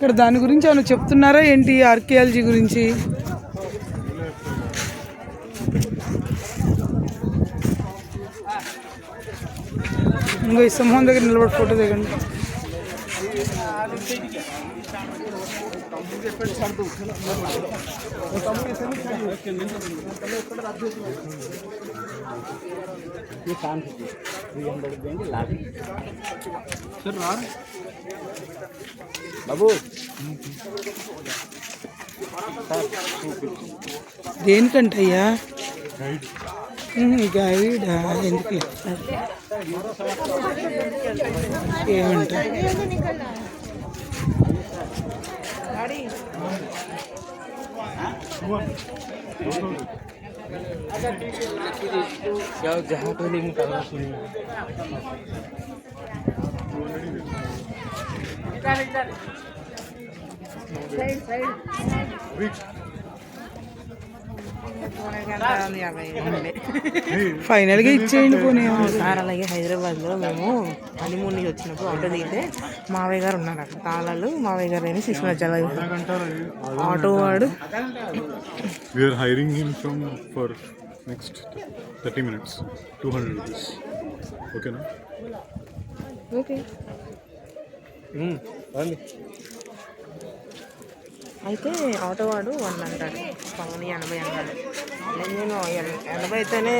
ఇక్కడ దాని గురించి ఏమైనా చెప్తున్నారా ఏంటి ఆర్కియాలజీ గురించి? ఇంకో ఈ సింహం దగ్గర నిలబడి ఫోటో దిగండి. ये काम कीजिए थ्री हंड्रेड देंगे लास्ट सर बाबू దేనికంటయ్యా గైడ్ ఎందుకు ఏమంట जाओ जहाँ पहले निकलना सुनिए ఫైనల్గా ఇచ్చేయండి పోనీ సార్ అలాగే హైదరాబాద్లో మేము హనీమూన్ నుంచి వచ్చినప్పుడు ఆటో దిగితే మావయ్య గారు ఉన్నారు అక్కడ తాళాలు మావయ్య గారు అని శిశురాజాల ఆటో వాడు We are hiring him from for next 30 minutes. 200 rupees. Okay, na? Okay అయితే ఆటో వాడు వన్ అంటాడు పవన్ ఎనభై అన్నాడు నేను నేను ఎన- ఎనభై అయితేనే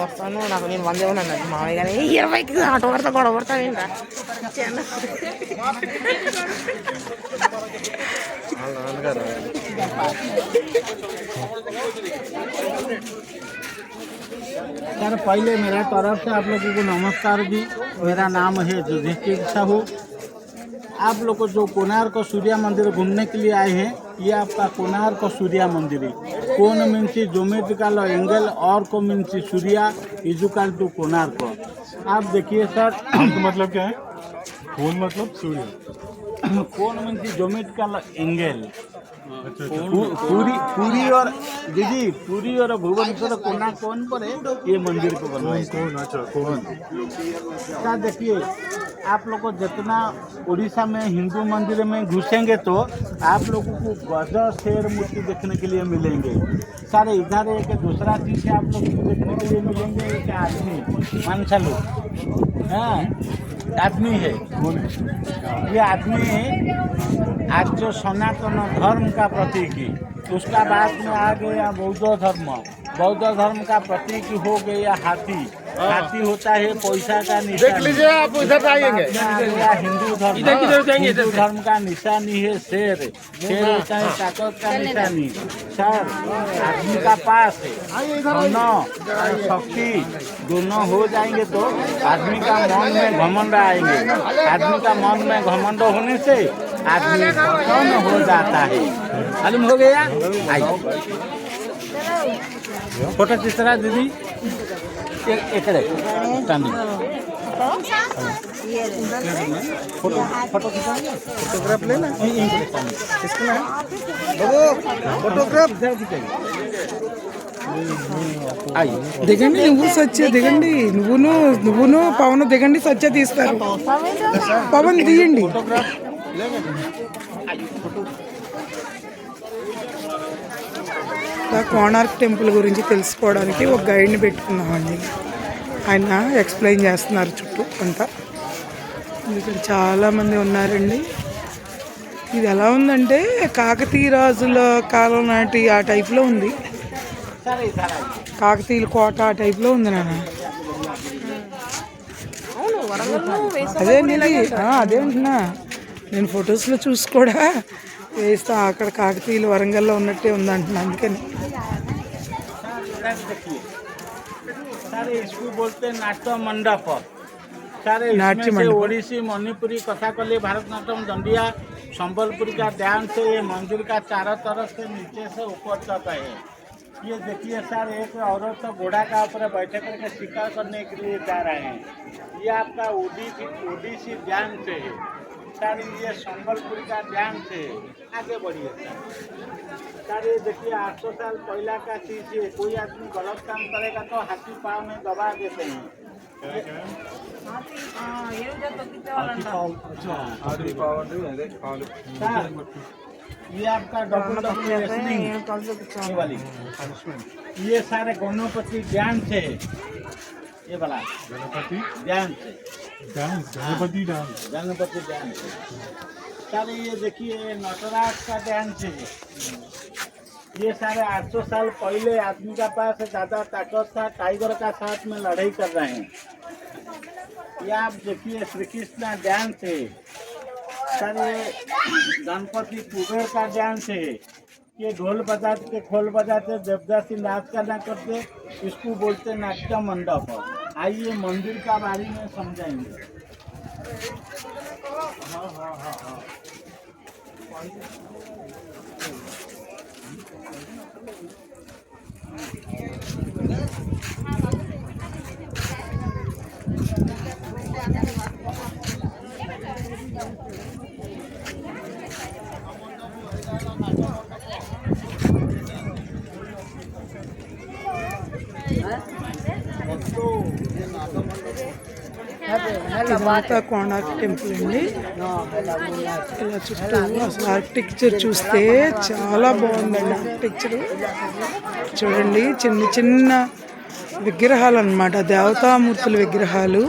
వస్తాను నాకు నేను వంద ఇవ్వను అన్నాడు మావయ్య గారు "ఏ, ఇరవైకి ఆటో పడతా గొడవ పడతావేంటా सर पहले मेरा तरफ से आप लोगों को नमस्कार जी मेरा नाम है युधिष्ठिर साहू आप लोग को जो कोणार्क सूर्य मंदिर घूमने के लिए आए हैं ये आपका कोणार्क सूर्य मंदिर है। कोन मीन्स जोमेट्रिकल एंगल और को मिनसी सूर्या इजुकल टू कोणार्क। आप देखिए सर। तो मतलब क्या है? कौन मतलब सूर्य। कौन मिनसी जोमेट्रिकल एंगल। पूरी पूरी और दीदी पूरी और भुवनेश्वर कोना कौन पर है ये मंदिर को बनवाई कौन अच्छा कौन? क्या देखिए आप लोग जितना उड़ीसा में हिंदू मंदिर में घुसेंगे तो आप लोगों को गज शेर मूर्ति देखने के लिए मिलेंगे। सर इधर एक दूसरा चीज़ आप लोग देखने के लिए मिलेंगे एक आदमी मानसालू। हाँ। आदमी है कौन है ये आदमी आज जो सनातन धर्म का प्रतीक है उसका बाद में आ गया बौद्ध धर्म बौद्ध धर्म का प्रतीक हो गया हाथी। हाथी होता है पैसा का निशानी। देख लीजिए आप इधर आएँगे हिंदू धर्म। हिंदू धर्म का निशानी है शेर। शेर होता है ताकत का निशानी। सर आदमी का पास। है दोनों शक्ति दोनों हो जाएँगे तो आदमी का मन में घमंड आएँगे। आदमी का मन में घमंड होने से आदमी हो जाता है। मालूम हो गया? आइए। ఫోటో తీస్తారా దీది? ఎక్కడే? తండ్రి దిగండి నువ్వు సత్య దిగండి. నువ్వును నువ్వును పవన్ దిగండి సత్య తీస్తారు. పవన్ తీయండి. కోణార్క్ టెంపుల్ గురించి తెలుసుకోవడానికి ఒక గైడ్ని పెట్టుకున్నామండి. ఆయన ఎక్స్ప్లెయిన్ చేస్తున్నారు చుట్టూ అంతా. ఇక్కడ చాలామంది ఉన్నారండి. ఇది ఎలా ఉందంటే కాకతీయ రాజుల కాలం నాటి ఆ టైప్లో ఉంది. కాకతీయుల కోట ఆ టైప్లో ఉంది నాన్న. అదే అదేంటి అదేంటున్నా నేను ఫొటోస్లో చూసి కూడా వేస్తా అక్కడ కాకతీయులు వరంగల్లో ఉన్నట్టే ఉంది అంటున్నా అందుకని सर देखिए सर इसको बोलते हैं नाट्य मंडप सर नाट्य इसमें से मंडप। ओडिसी मणिपुरी कथाकली भारतनाट्यम दंडिया संबलपुरी का डांस है ये मंदिर का चारों तरफ से नीचे से ऊपर तक है ये देखिए सर एक औरत तो घोड़ा का ऊपर बैठे करके शिकार करने के लिए जा रहे हैं ये आपका ओडिसी ओडिसी डांस है सर ये संबलपुरी का डांस है आगे बढ़िए सर सर ये देखिए 800 साल पहला का चीज है कोई आदमी गलत काम करेगा तो हाथी पाँव में दबा देते हैं ये- सर, ये आपका डबल डबल रेसलिंग ये वाली ये सारे गणपति ज्ञान से ये वाला गणपति ज्ञान से गणपति डांस। गणपति सर ये देखिए, नटराज का डांस है। ये सारे 800 साल पहले आदमी का पास ज़्यादा ताकत था, टाइगर का साथ में लड़ाई कर रहे हैं। ये आप देखिए श्री कृष्ण डांस है। सर ये गणपति कुबेर का डांस है। ये ढोल बजाते, खोल बजाते, देवदासी नाच का ना करते, इसको बोलते नाट्य मंडप आइए मंदिर का बारे में समझाएँगे। हाँ हाँ हाँ हाँ కోణార్క్ టెంపుల్ అండి. ఇలా చుట్టూ అసలు ఆర్కిటెక్చర్ చూస్తే చాలా బాగుందండి ఆర్కిటెక్చర్. చూడండి చిన్న చిన్న విగ్రహాలు అన్నమాట దేవతామూర్తుల విగ్రహాలు.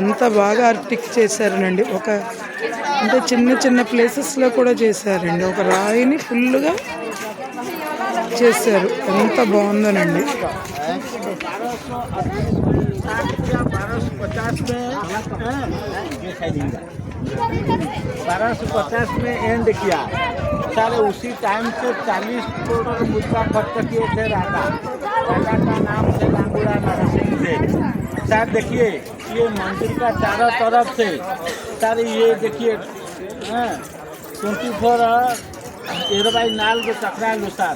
ఎంత బాగా ఆర్కిటెక్ట్ చేశారనండి. ఒక అంటే చిన్న చిన్న ప్లేసెస్లో కూడా చేశారండి. ఒక రాయిని ఫుల్గా చేశారు ఎంత బాగుందోనండి बारह सौ पचास में एंड किया सारे उसी टाइम से चालीस करोड़ मुद्रा खर्च किए थे राजा राजा का नाम थे लांगुड़ा नरसिंह थे सर देखिए ये मंदिर का चारों तरफ से सर ये देखिए ट्वेंटी फोर इरवाई नाल को चक्रा लो सर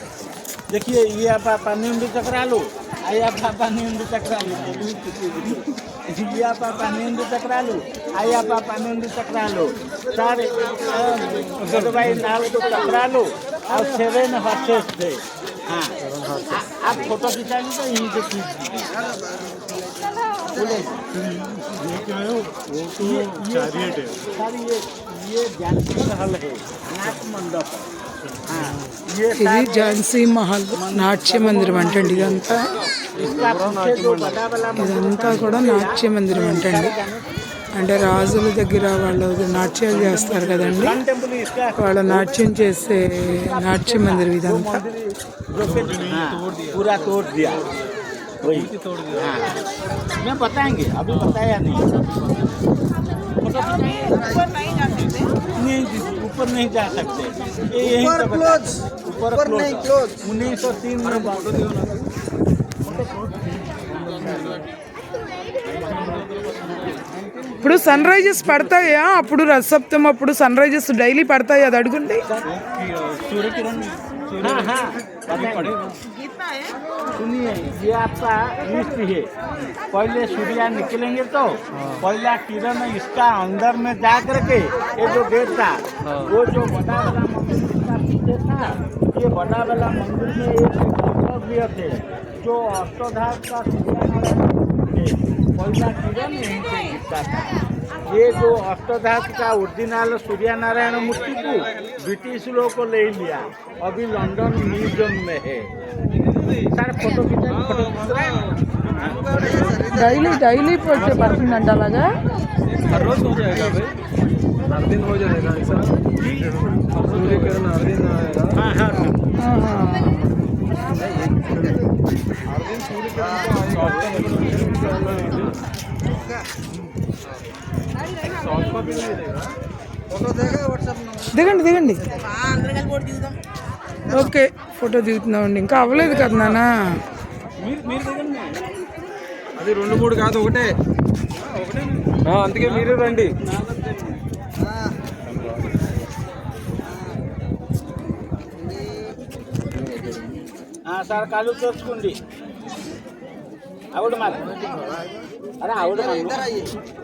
देखिए ये आप पानी उंडी टकरा लो। आई आप पानी उंडी टकरा लो। ये आप पानी उंडी टकरा लो। आई आप पानी उंडी टकरा लो। चार भाई नाल तो टकरा लो। और सेवन हॉर्सेस थे। हाँ। आप फ़ोटो खिंचा तो यहीं से खींच तो ये ये ज्ञानपीठ हल है। नाथ मंडप है। ఇది सारे- ఝాన్సీ మహల్ నాట్య మందిరం అంటండి ఇదంతా इसका पीछे जो बड़ा वाला ఇదంతా కూడా నాట్య మందిరం అంటండి అంటే రాజుల దగ్గర వాళ్ళు నాట్యాలు చేస్తారు కదండి सन टेम्पल इसका వాళ్ళ నాట్యం చేసే నాట్య మందిరం ఇదంతా जो कि हाँ, पूरा तोड़ दिया वही तोड़ दिया हाँ मैं बताएंगे अभी बताया नहीं नहीं दीदी, ऊपर नहीं जा सकते ये यहीं से बता- ऊपर क्लोज उन्नीस सौ तीन में बाउंड्री ఇప్పుడు సన్ రైజెస్ పడతాయా అప్పుడు రసప్తం అప్పుడు సన్ రైజెస్ డైలీ పడతాయి అది అడుగుండి सूर्य सुनिए ये आपका लिस्ट है। पहले सूर्य निकलेंगे तो पहला किरण इसका अंदर में जा करके ये जो गेट था वो जो बड़ा वाला मंदिर इसका पीछे था ये बड़ा वाला मंदिर में एक गृह थे जो अष्टोधार का थे पहला किरण यहीं से गिरता था। ये जो अष्टधात का ओरिजिनाल सूर्य नारायण मूर्ति को ब्रिटिश लोग ले लिया। अभी लंदन म्यूज़ियम में है। सर फ़ोटो डेली डेली पर से परफ्यूम डंडा लगा हर रोज हो जाएगा भाई। हर दिन हो जाएगा ऐसा सूर्यकरण हर दिन आएगा। हाँ हाँ। हाँ దిగండి దిగండి. ఓకే ఫోటో దిగుతున్నామండి. ఇంకా అవ్వలేదు కదా నాన్న. అది రెండు మూడు కాదు ఒకటే. ఆ, అందుకే మీరు రండి. సార్ కాలు చూసుకోండి అవుడు మరి. అరే అవుడు లైట్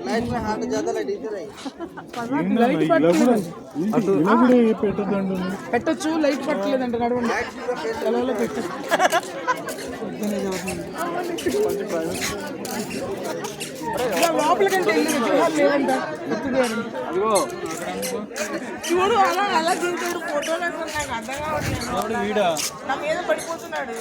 లైట్ లైట్ పెట్టదండి పట్టలేదండి నడవండి లోపలికంటే చూడు అలా అలా దిగుతాడు ఫోటోలు నాకు అర్థం కావట్లేదు. వీడా. నా మీద పడిపోతున్నాడు.